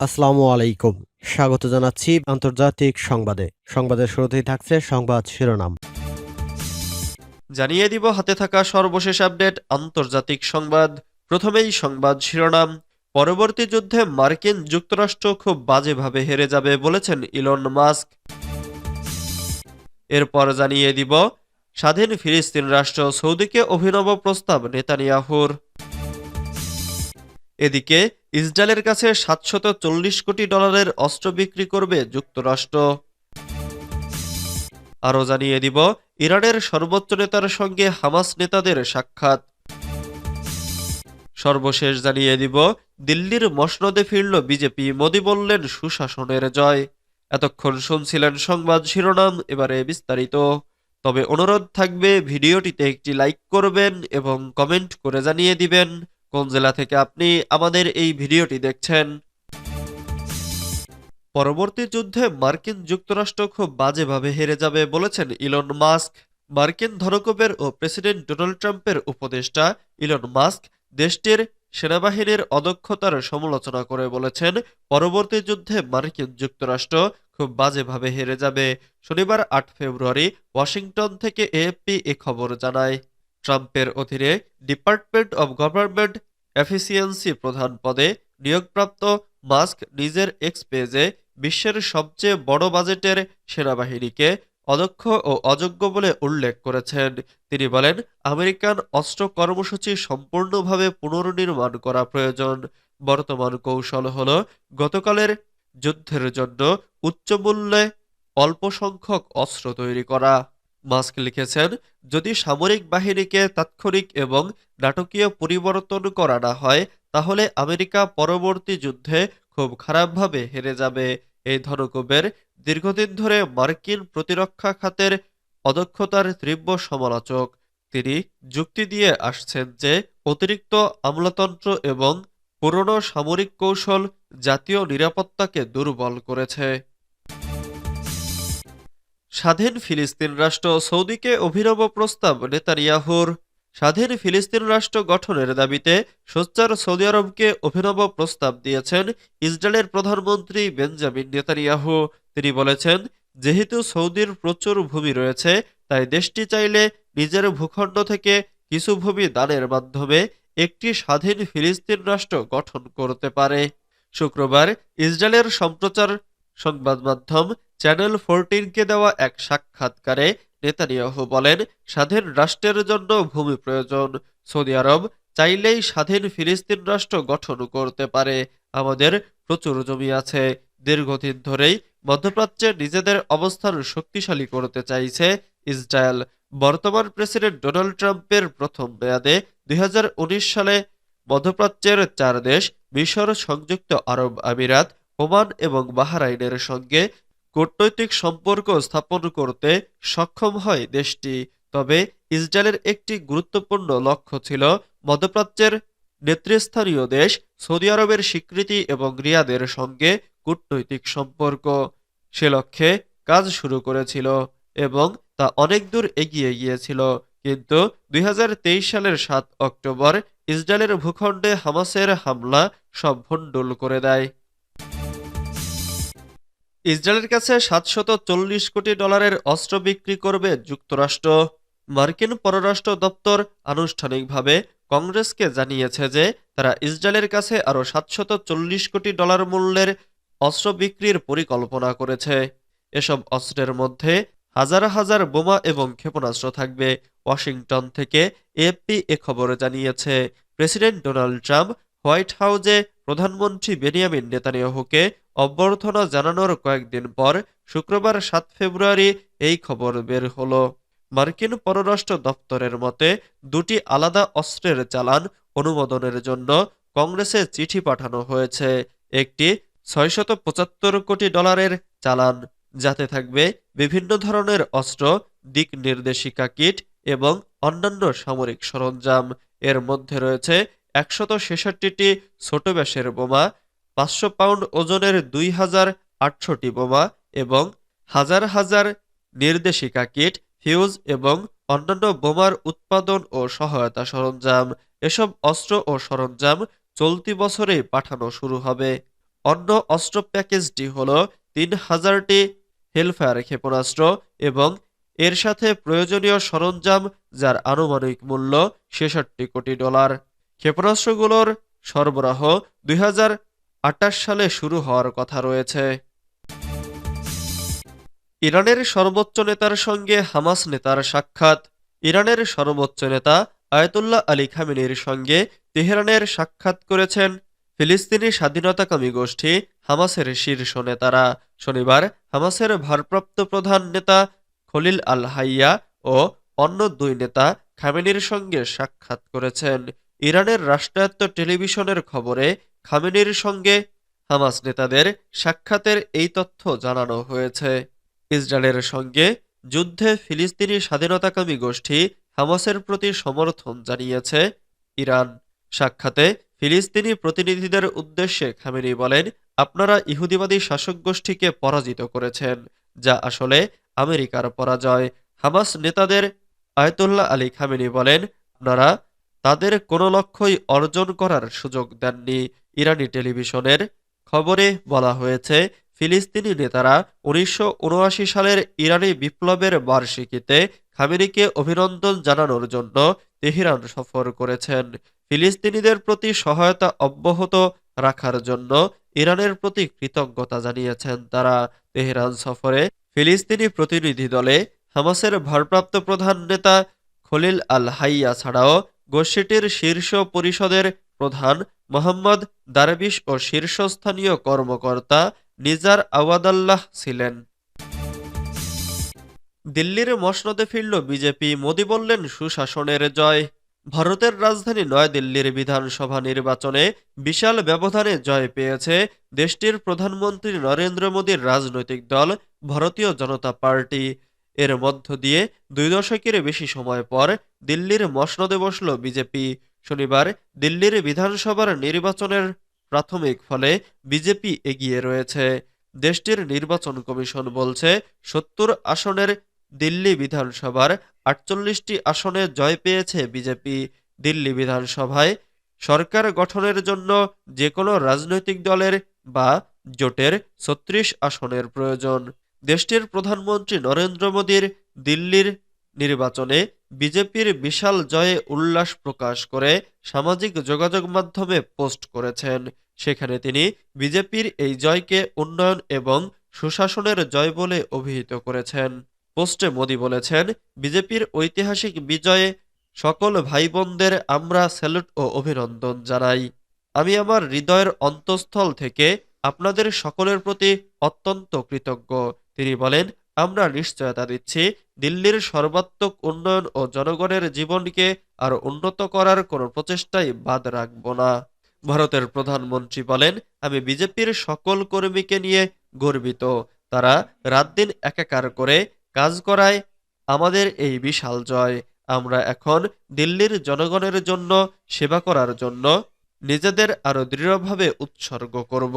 আসসালামু আলাইকুম। স্বাগত জানাচ্ছি আন্তর্জাতিক সংবাদে। সংবাদের শুরুতেই থাকছে সংবাদ শিরোনাম। জানিয়ে দিব, হাতে থাকা সর্বশেষ আপডেট, আন্তর্জাতিক সংবাদ। প্রথমেই সংবাদ শিরোনাম। পরবর্তী যুদ্ধে মার্কিন যুক্তরাষ্ট্র খুব বাজেভাবে হেরে যাবে বলেছেন ইলন মাস্ক। এরপর জানিয়ে দিব, স্বাধীন ফিলিস্তিন রাষ্ট্র সৌদিকে অভিনব প্রস্তাব নেতানিয়াহুর। এদিকে ইসরায়েলের কাছে সাতশত চল্লিশ কোটি ডলারের অস্ত্র বিক্রি করবে যুক্তরাষ্ট্র। আরও জানিয়ে দিব, ইরানের সর্বোচ্চ নেতার সঙ্গে হামাস নেতাদের সাক্ষাৎ। সর্বশেষ জানিয়ে দিব, দিল্লির মসনদে ফিরল বিজেপি, মোদি বললেন সুশাসনের জয়। এতক্ষণ শুনছিলেন সংবাদ শিরোনাম, এবারে বিস্তারিত। তবে অনুরোধ থাকবে, ভিডিওটিতে একটি লাইক করবেন এবং কমেন্ট করে জানিয়ে দিবেন। কোন জেলা থেকে আপনি আমাদের এই ভিডিওটি দেখছেন? পরবর্তী যুদ্ধে মার্কিন যুক্তরাষ্ট্র খুব বাজেভাবে হেরে যাবে বলেছেন ইলন মাস্ক। মার্কিন ধনকুবের ও প্রেসিডেন্ট ডোনাল্ড ট্রাম্পের উপদেষ্টা ইলন মাস্ক দেশটির সেনাবাহিনীর অদক্ষতার সমালোচনা করে বলেছেন, পরবর্তী যুদ্ধে মার্কিন যুক্তরাষ্ট্র খুব বাজেভাবে হেরে যাবে। শনিবার আট ফেব্রুয়ারি ওয়াশিংটন থেকে এএফপি এ খবর জানায়। ট্রাম্পের অধীনে ডিপার্টমেন্ট অব গভর্নমেন্ট এফিসিয়েন্সি প্রধান পদে নিয়োগপ্রাপ্ত মাস্ক নিজের এক্স পেজে বিশ্বের সবচেয়ে বড় বাজেটের সেনাবাহিনীকে অদক্ষ ও অযোগ্য বলে উল্লেখ করেছেন। তিনি বলেন, আমেরিকান অস্ত্র কর্মসূচি সম্পূর্ণভাবে পুনর্নির্মাণ করা প্রয়োজন। বর্তমান কৌশল হল, গতকালের যুদ্ধের জন্য উচ্চ মূল্যে অল্প সংখ্যক অস্ত্র তৈরি করা। মাস্ক লিখেছেন, যদি সামরিক বাহিনীকে তাৎক্ষণিক এবং নাটকীয় পরিবর্তন করা না হয়, তাহলে আমেরিকা পরবর্তী যুদ্ধে খুব খারাপভাবে হেরে যাবে। এই ধনকুবের দীর্ঘদিন ধরে মার্কিন প্রতিরক্ষা খাতের অদক্ষতার তীব্র সমালোচক। তিনি যুক্তি দিয়ে আসছেন যে, অতিরিক্ত আমলাতন্ত্র এবং পুরনো সামরিক কৌশল জাতীয় নিরাপত্তাকে দুর্বল করেছে। স্বাধীন ফিলিস্তিন রাষ্ট্র সৌদিকে অভিনব প্রস্তাব নেতানিয়াহুর। স্বাধীন ফিলিস্তিন রাষ্ট্র গঠনের দাবিতে সোচ্চার সৌদি আরবকে অভিনব প্রস্তাব দিয়েছেন ইসরায়েলের প্রধানমন্ত্রী বেঞ্জামিন নেতানিয়াহু। তিনি বলেছেন, যেহেতু সৌদির প্রচুর ভূমি রয়েছে, তাই দেশটি চাইলে নিজের ভূখণ্ড থেকে কিছু ভূমি দানের মাধ্যমে একটি স্বাধীন ফিলিস্তিন রাষ্ট্র গঠন করতে পারে। শুক্রবার ইসরায়েলের সম্প্রচার সংবাদ মাধ্যম চ্যানেল ফোরটিনকে দেওয়া এক সাক্ষাৎকারে নেতানিয়াহু বলেন, স্বাধীন রাষ্ট্রের জন্য ভূমি প্রয়োজন। সৌদি আরব চাইলেই স্বাধীন ফিলিস্তিন রাষ্ট্র গঠন করতে পারে। আমাদের প্রচুর জমি আছে। দীর্ঘদিন ধরেই মধ্যপ্রাচ্যে নিজেদের অবস্থান শক্তিশালী করতে চাইছে ইসরায়েল। বর্তমান প্রেসিডেন্ট ডোনাল্ড ট্রাম্পের প্রথম মেয়াদে দুই হাজার উনিশ সালে মধ্যপ্রাচ্যের চার দেশ মিশর, সংযুক্ত আরব আমিরাত, ওমান এবং বাহরাইনের সঙ্গে কূটনৈতিক সম্পর্ক স্থাপন করতে সক্ষম হয় দেশটি, তবে ইসরায়েলের একটি গুরুত্বপূর্ণ লক্ষ্য ছিল মধ্যপ্রাচ্যের নেতৃস্থানীয় দেশ সৌদি আরবের স্বীকৃতি এবং রিয়াদের সঙ্গে কূটনৈতিক সম্পর্ক। সে লক্ষ্যে কাজ শুরু করেছিল এবং তা অনেক দূর এগিয়ে গিয়েছিল। কিন্তু দুই হাজার তেইশ সালের সাত অক্টোবর ইসরায়েলের ভূখণ্ডে হামাসের হামলা সব ভণ্ডুল করে দেয়। ইসরায়েলের কাছে সাতশত চল্লিশ কোটি ডলারের অস্ত্র বিক্রি করবে যুক্তরাষ্ট্র। মার্কিন পররাষ্ট্র দপ্তর আনুষ্ঠানিকভাবে কংগ্রেসকে জানিয়েছে যে তারা ইসরায়েলের কাছে আরও সাতশত চল্লিশ কোটি ডলার মূল্যের অস্ত্র বিক্রির পরিকল্পনা করেছে। এসব অস্ত্রের মধ্যে হাজার হাজার বোমা এবং ক্ষেপণাস্ত্র থাকবে, ওয়াশিংটন থেকে এএফপি এ খবর জানিয়েছে। প্রেসিডেন্ট ডোনাল্ড ট্রাম্প হোয়াইট হাউজে প্রধানমন্ত্রী বেনিয়ামিন নেতানিয়াহুকে অভ্যর্থনা জানানোর কয়েকদিন পর শুক্রবার সাত ফেব্রুয়ারি এই খবর বের হলো। মার্কিন পররাষ্ট্র দপ্তরের মতে, দুটি আলাদা অস্ত্রের চালান অনুমোদনের জন্য কংগ্রেসে চিঠি পাঠানো হয়েছে। একটি ছয়শত পঁচাত্তর কোটি ডলারের চালান, যাতে থাকবে বিভিন্ন ধরনের অস্ত্র, দিক নির্দেশিকা কিট এবং অন্যান্য সামরিক সরঞ্জাম। এর মধ্যে রয়েছে একশত ছেষট্টিটি ছোট ব্যাসের বোমা পাঁচশো পাউন্ড ওজনের দুই হাজার আটশোটি বোমা এবং হাজার হাজার নির্দেশিকা কিট, ফিউজ এবং অন্যান্য বোমার উৎপাদন ও সহায়তা সরঞ্জাম। এসব অস্ত্র ও সরঞ্জাম চলতি বছরেই পাঠানো শুরু হবে। অন্য অস্ত্র প্যাকেজটি হল তিন হাজারটি হেলফায়ার ক্ষেপণাস্ত্র এবং এর সাথে প্রয়োজনীয় সরঞ্জাম, যার আনুমানিক মূল্য ছেষট্টি কোটি ডলার। ক্ষেপণাস্ত্রগুলোর সরবরাহ দুই হাজার সালে শুরু হওয়ার কথা রয়েছে। ইরানের সর্বোচ্চ নেতার সঙ্গে হামাস নেতার সাক্ষাৎ। ইরানের সর্বোচ্চ নেতা আয়তুল্লাহ আলী খামিনির সঙ্গে তেহরানের সাক্ষাৎ করেছেন। ফিলিস্তিনি স্বাধীনতাকামী গোষ্ঠী হামাসের শীর্ষ নেতারা। শনিবার হামাসের ভারপ্রাপ্ত প্রধান নেতা খলিল আল হাইয়া ও অন্য দুই নেতা খামেনির সঙ্গে সাক্ষাৎ করেছেন। ইরানের রাষ্ট্রায়ত্ত টেলিভিশনের খবরে খামেনির সঙ্গে হামাস নেতাদের সাক্ষাতের এই তথ্য জানানো হয়েছে। ইসরায়েলের সঙ্গে যুদ্ধে ফিলিস্তিনি স্বাধীনতাকামী গোষ্ঠী হামাসের প্রতি সমর্থন জানিয়েছে ইরান। সাক্ষাতে ফিলিস্তিনি প্রতিনিধিদের উদ্দেশ্যে খামেনি বলেন, আপনারা ইহুদিবাদী শাসক গোষ্ঠীকে পরাজিত করেছেন, যা আসলে আমেরিকার পরাজয়। হামাস নেতাদের আয়তুল্লাহ আলী খামেনি বলেন, আপনারা তাদের কোনো লক্ষ্যই অর্জন করার সুযোগ দেননি। ইরানি টেলিভিশনের খবরে বলা হয়েছে, ফিলিস্তিনি নেতারা উনিশশো উনআশি সালের ইরানি বিপ্লবের বার্ষিকীতে খামেনিকে অভিনন্দন জানানোর জন্য তেহরান সফর করেছেন। ফিলিস্তিনিদের প্রতি সহায়তা অব্যাহত রাখার জন্য ইরানের প্রতি কৃতজ্ঞতা জানিয়েছেন তারা। তেহরান সফরে ফিলিস্তিনি প্রতিনিধি দলে হামাসের ভারপ্রাপ্ত প্রধান নেতা খলিল আল হাইয়া ছাড়াও গোষ্ঠীটির শীর্ষ পরিষদের প্রধান মোহাম্মদ দারবিশ ও শীর্ষস্থানীয় কর্মকর্তা নিজার আওয়াদাল্লাহ ছিলেন। দিল্লির মসনদে ফিরল বিজেপি, মোদি বললেন, সুশাসনের জয়। ভারতের রাজধানী নয়াদিল্লির বিধানসভা নির্বাচনে বিশাল ব্যবধানে জয় পেয়েছে দেশটির প্রধানমন্ত্রী নরেন্দ্র মোদীর রাজনৈতিক দল, ভারতীয় জনতা পার্টি। এর মধ্য দিয়ে দুই দশকের বেশি সময় পর দিল্লির মসনদে বসল বিজেপি। শনিবার দিল্লির বিধানসভার নির্বাচনের প্রাথমিক ফলে বিজেপি এগিয়ে রয়েছে। দেশটির নির্বাচন কমিশন বলছে, সত্তর আসনের দিল্লি বিধানসভার আটচল্লিশটি আসনে জয় পেয়েছে বিজেপি। দিল্লি বিধানসভায় সরকার গঠনের জন্য যে কোনো রাজনৈতিক দলের বা জোটের ছত্রিশ আসনের প্রয়োজন। দেশটির প্রধানমন্ত্রী নরেন্দ্র মোদীর দিল্লির নির্বাচনে বিজেপির বিশাল জয়ে উল্লাস প্রকাশ করে সামাজিক যোগাযোগ মাধ্যমে পোস্ট করেছেন। সেখানে তিনি বিজেপির এই জয়কে উন্নয়ন এবং সুশাসনের জয় বলে অভিহিত করেছেন। পোস্টে মোদি বলেছেন, বিজেপির ঐতিহাসিক বিজয়ে সকল ভাই বোনদের আমরা স্যালুট ও অভিনন্দন জানাই। আমি আমার হৃদয়ের অন্তঃস্থল থেকে আপনাদের সকলের প্রতি অত্যন্ত কৃতজ্ঞ। তিনি বলেন, আমরা নিশ্চয়তা দিচ্ছি দিল্লির সর্বাত্মক উন্নয়ন ও জনগণের জীবনকে আরও উন্নত করার কোনো প্রচেষ্টাই বাদ রাখব না। ভারতের প্রধানমন্ত্রী বলেন, আমি বিজেপির সকল কর্মীকে নিয়ে গর্বিত। তারা রাত দিন একাকার করে কাজ করায় আমাদের এই বিশাল জয়। আমরা এখন দিল্লির জনগণের জন্য সেবা করার জন্য নিজেদের আরও দৃঢ়ভাবে উৎসর্গ করব।